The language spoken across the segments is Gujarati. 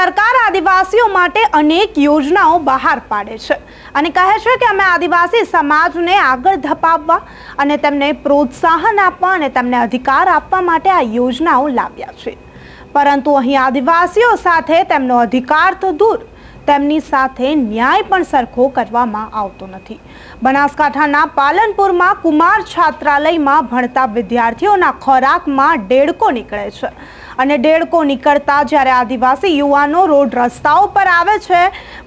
સરકાર આદિવાસીઓ માટે અનેક યોજનાઓ બહાર પાડે છે અને કહે છે કે અમે આદિવાસી સમાજને આગળ ધપાવવા અને તેમને પ્રોત્સાહન આપવા અને તેમને અધિકાર આપવા માટે આ યોજનાઓ લાવ્યા છે. પરંતુ અહીં આદિવાસીઓ સાથે તેમનો અધિકાર તો દૂર તેમની સાથે ન્યાય પણ સરખો કરવામાં આવતો નથી. બનાસકાંઠાના પાલનપુરમાં કુમાર છાત્રાલયમાં ભણતા વિદ્યાર્થીઓના ખોરાકમાં ડેડકો નીકળે છે. અને ડેડકો નીકળતા જ્યારે આદિવાસી યુવાનો રોડ રસ્તાઓ પર આવે છે,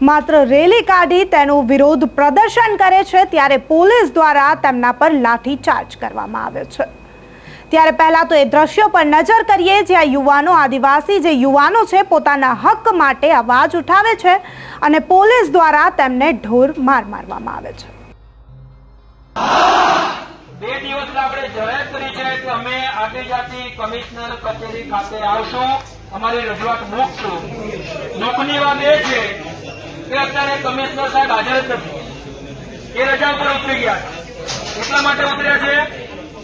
માત્ર રેલી કાઢી તેનું વિરોધ પ્રદર્શન કરે છે, ત્યારે પોલીસ દ્વારા તેમના પર લાઠીચાર્જ કરવામાં આવે છે. ત્યારે પહેલા તો એ દ્રશ્યો પર નજર કરીએ જ્યાં યુવાનો આદિવાસી જે યુવાનો છે પોતાના હક માટે અવાજ ઉઠાવે છે અને પોલીસ દ્વારા તેમને ઢોર માર મારવામાં આવે છે. બે દિવસ આપણે જાહેર કરી છે કે અમે આદિજાતિ કમિશનર કચેરી ખાતે આવશું. અમારી રજૂઆત મૂકશું. દુઃખની વાત એ છે કે અત્યારે કમિશનર સાહેબ હાજર જ નથી. એ રજા ઉપર ઉતરી ગયા એટલા માટે ઉતર્યા છે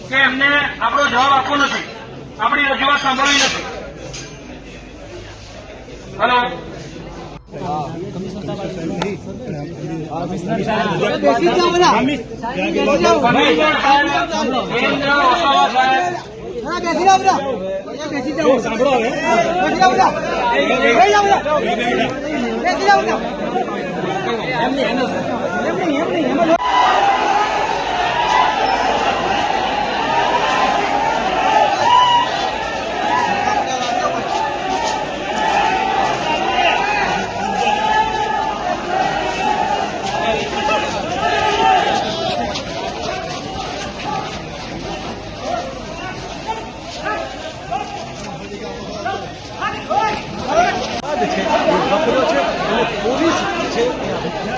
કે એમને આપણો જવાબ આપવો નથી. આપણી રજૂઆત સાંભળવી નથી. હલો? કમિશનર 我的手机,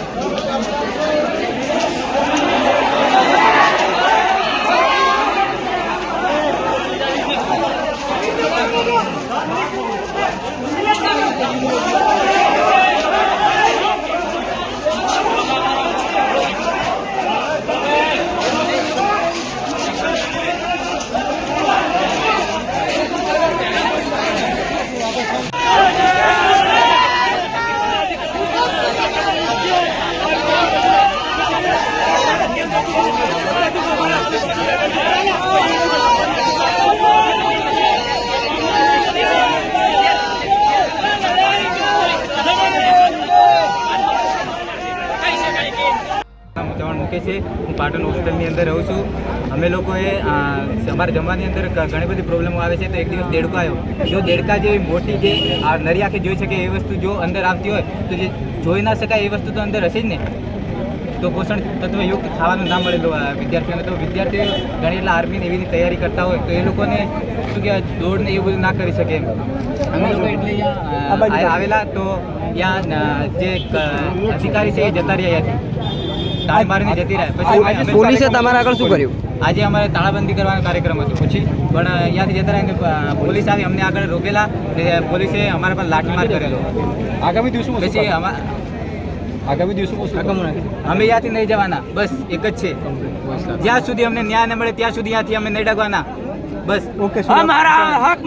મૂકે છે. હું પાટણ હોસ્ટેલની અંદર રહું છું. અમે લોકોએ અમારા જમવાની અંદર ઘણી બધી પ્રોબ્લેમો આવે છે. તો એક દિવસ દેડકો આવ્યો. જો દેડકા જેવી મોટી જે આ નરી આંખે જોઈ શકે એ વસ્તુ જો અંદર આવતી હોય તો જે જોઈ ના શકાય એ વસ્તુ તો અંદર હશે જ ને. તો પોષણ તત્વયુક્ત ખાવાનું ના મળેલું વિદ્યાર્થીઓને. તો વિદ્યાર્થીઓ ઘણી એટલા આર્મીની એવી તૈયારી કરતા હોય તો એ લોકોને શું કહેવાય દોડ ને એવું બધું ના કરી શકે અમે લોકો એટલે આવેલા તો ત્યાં જે અધિકારી છે એ જતા રહ્યા અહીંયાથી તાળી મારીને જતી રહ્યા પછી પોલીસે તમારા આગળ શું કર્યું? આજે અમારે તાળાબંધી કરવાનો કાર્યક્રમ હતો પછી. પણ અહીંયાથી જતા રહ્યા પોલીસ આવી અમને આગળ રોકેલા. ને પોલીસે અમારા પર લાઠીમાર કરેલો. આગામી દિવસો પછી અમારા આગામી દિવસો અમે ત્યાંથી નહીં જવાના. બસ એક જ છે. જ્યાં સુધી અમને ન્યાય ન મળે ત્યાં સુધી ત્યાંથી અમે નહીં ડગવાના. બસ. ઓકે હમારા હક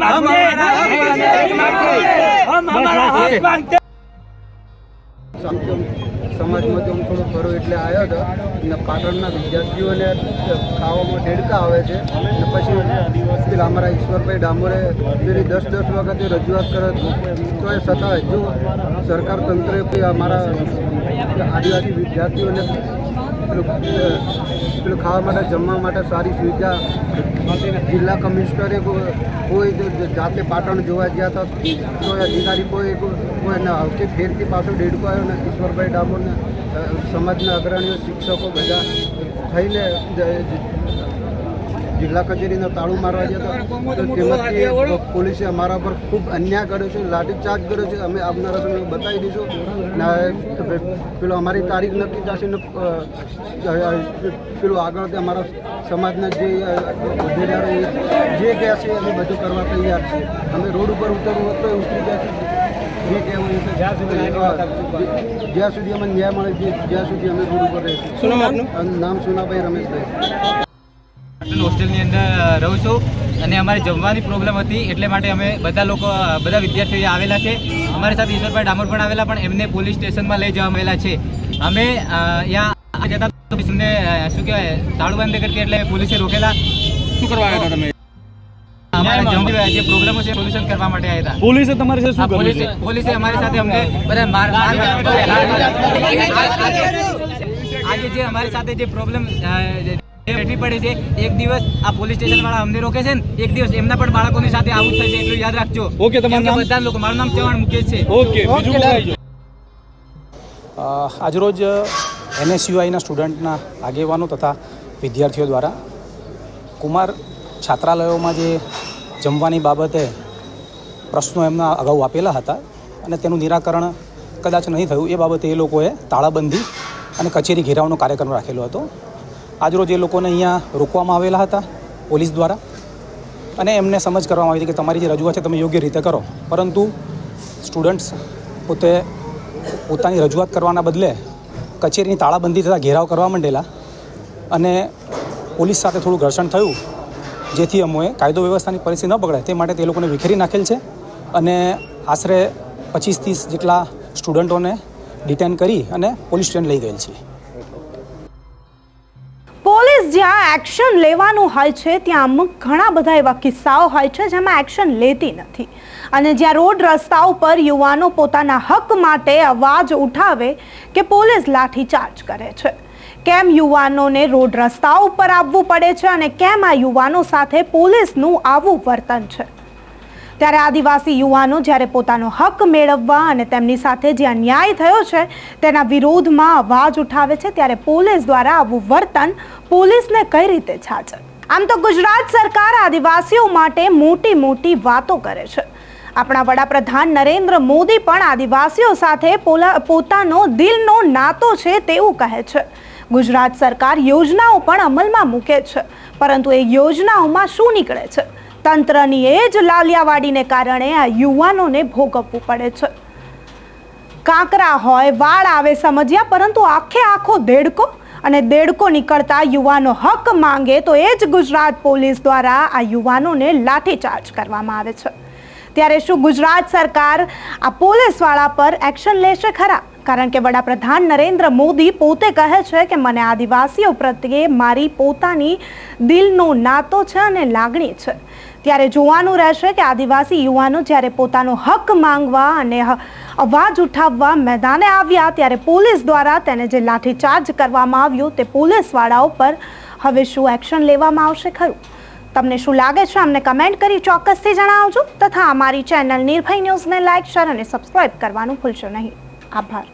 સમાજમાંથી હું થોડું ફરો એટલે આવ્યો હતો. અને પાટણના વિદ્યાર્થીઓને ખાવામાં ઢેડકા આવે છે. અને પછી પેલા અમારા ઈશ્વરભાઈ ડામોરે તેની દસ દસ વખતે રજૂઆત કરે તો એ છતાં હજુ સરકાર તંત્રે અમારા આદિવાસી વિદ્યાર્થીઓને પેલું પેલું ખાવા માટે, જમવા માટે સારી સુવિધા જિલ્લા કમિશનરે કોઈ કોઈ જાતે પાટણ જોવા ગયા હતા એ અધિકારી કોઈ કોઈ આવતી ફેરથી પાછો દેડકો આવ્યો ને ઈશ્વરભાઈ ડામોરને સમાજના અગ્રણીઓ, શિક્ષકો બધા થઈને જિલ્લા કચેરીને તાળું મારવા ગયા હતા. તેમાંથી પોલીસે અમારા પર ખૂબ અન્યાય કર્યો છે લાઠીચાર્જ કર્યો છે. અમે આવનારા સમય બતાવી દઈશું. ને પેલો અમારી તારીખ નક્કી થશે ને પેલું આગળ અમારા સમાજના જે હોદ્દેદારો જે કહે છે અમે બધું કરવા તૈયાર છીએ અમે રોડ ઉપર ઉતરવું તો ઉતરી ગયા છીએ. જ્યાં સુધી અમને ન્યાય મળે છે જ્યાં સુધી અમે રોડ ઉપર રહીશું. નામ સુનાભાઈ નામ સોનાભાઈ રમેશભાઈ. પાટણ હોસ્ટેલની અંદર રહું છું. અને અમારે જમવાની પ્રોબ્લેમ હતી એટલે માટે અમે બધા લોકો બધા વિદ્યાર્થીઓ આવેલા છે. અમારી સાથે ઈશ્વરભાઈ ડામોર પણ આવેલા પણ એમને પોલીસ સ્ટેશનમાં લઈ જવા આવેલા છે. અમે ત્યાં અહીંયા જતા એમને શું કહેવાય તાળું બંધ કરતી એટલે પોલીસે રોકેલા. શું કરવા આવ્યા હતા તમે? અમારા જમવાની જે પ્રોબ્લેમો છે સોલ્યુશન કરવા માટે આવ્યા હતા. પોલીસે તમારી સાથે શું કર્યું? પોલીસે છે પોલીસે અમારી સાથે અમને બધા માર આજે જે અમારી સાથે જે પ્રોબ્લેમ બેઠી પડે છે. એક દિવસ આ પોલીસ સ્ટેશન વાળા અમને રોકે છે ને એક દિવસ એમના પણ બાળકોની સાથે આવું થશે એટલું યાદ રાખજો. ઓકે, તમારું કે નામ? બધા લોકો મારું નામ ચવાણ મુકેશ છે. ઓકે બીજું આજરોજ એનએસયુઆઈના સ્ટુડન્ટના આગેવાનો તથા વિદ્યાર્થીઓ દ્વારા કુમાર છાત્રાલયોમાં જે જમવાની બાબતે પ્રશ્નો એમના અગાઉ આપેલા હતા અને તેનું નિરાકરણ કદાચ નહીં થયું એ બાબતે એ લોકોએ તાળાબંધી અને કચેરી ઘેરાવનો કાર્યક્રમ રાખેલો હતો. આજરોજ એ લોકોને અહીંયા રોકવામાં આવેલા હતા પોલીસ દ્વારા. અને એમને સમજ કરવામાં આવી હતી કે તમારી જે રજૂઆત છે તમે યોગ્ય રીતે કરો. પરંતુ સ્ટુડન્ટ્સ પોતે પોતાની રજૂઆત કરવાના બદલે કચેરીની તાળાબંધી તથા ઘેરાવ કરવા માંડેલા અને પોલીસ સાથે થોડું ઘર્ષણ થયું, જેથી અમોએ કાયદો વ્યવસ્થાની પરિસ્થિતિ ન બગડે તે માટે તે લોકોને વિખેરી નાખેલ છે અને આશરે પચીસ ત્રીસ જેટલા સ્ટુડન્ટોને ડિટેન કરી અને પોલીસ સ્ટેશન લઈ ગયેલ છે. પોલીસ જ્યાં એક્શન લેવાનું હોય છે, ત્યાં અમુક ઘણા બધા એવા કિસ્સાઓ હોય છે જેમાં એક્શન લેતી નથી. અને જ્યાં રોડ રસ્તા ઉપર યુવાનો પોતાના હક માટે અવાજ ઉઠાવે કે પોલીસ લાઠીચાર્જ કરે છે. કેમ યુવાનોને રોડ રસ્તા ઉપર આવવું પડે છે અને કેમ આ યુવાનો સાથે પોલીસનું આવું વર્તન છે? ત્યારે આદિવાસી યુવાનો જ્યારે પોતાનો હક મેળવવા અને તેમની સાથે જે અન્યાય થયો છે, તેના વિરોધમાં અવાજ ઉઠાવે છે, ત્યારે પોલીસ દ્વારા આવું વર્તન પોલીસને કઈ રીતે છાચે? આમ તો ગુજરાત સરકાર આદિવાસીઓ માટે મોટી મોટી વાતો કરે છે. આપણા વડાપ્રધાન નરેન્દ્ર મોદી પણ આદિવાસીઓ સાથે પોતાનો દિલનો નાતો છે તેવું કહે છે. ગુજરાત સરકાર યોજનાઓ પણ અમલમાં મૂકે છે, પરંતુ એ યોજનાઓમાં શું નીકળે છે? તંત્રની એ જ લાલિયાવાડીને કારણે આ યુવાનોને ભોગવવું પડે છે. કાંકરા હોય, વાળ આવે, સમજ્યા, પરંતુ આખે આખો દેડકો અને દેડકો નીકળતા યુવાનો હક માંગે તો એ જ ગુજરાત પોલીસ દ્વારા આ યુવાનોને લાઠીચાર્જ કરવામાં આવે છે. ત્યારે શું ગુજરાત સરકાર આ પોલીસવાળા પર એક્શન લેશે ખરા? કારણ કે વડાપ્રધાન નરેન્દ્ર મોદી પોતે કહે છે કે મને આદિવાસીઓ પ્રત્યે મારી પોતાની દિલનો નાતો છે અને લાગણી છે. ત્યારે જોવાનું રહેશે કે આદિવાસી યુવાનો જ્યારે પોતાનો હક માંગવા અને અવાજ ઉઠાવવા મેદાને આવ્યા ત્યારે પોલીસ દ્વારા તેને જે લાઠીચાર્જ કરવામાં આવ્યો તે પોલીસવાળાઓ પર હવે શું એક્શન લેવામાં આવશે ખરું? તમને શું લાગે છે? અમને કમેન્ટ કરી ચોક્કસથી જણાવજો. તથા અમારી ચેનલ નિર્ભય ન્યૂઝને લાઇક, શેર અને સબસ્ક્રાઇબ કરવાનું ભૂલશો નહીં. આભાર.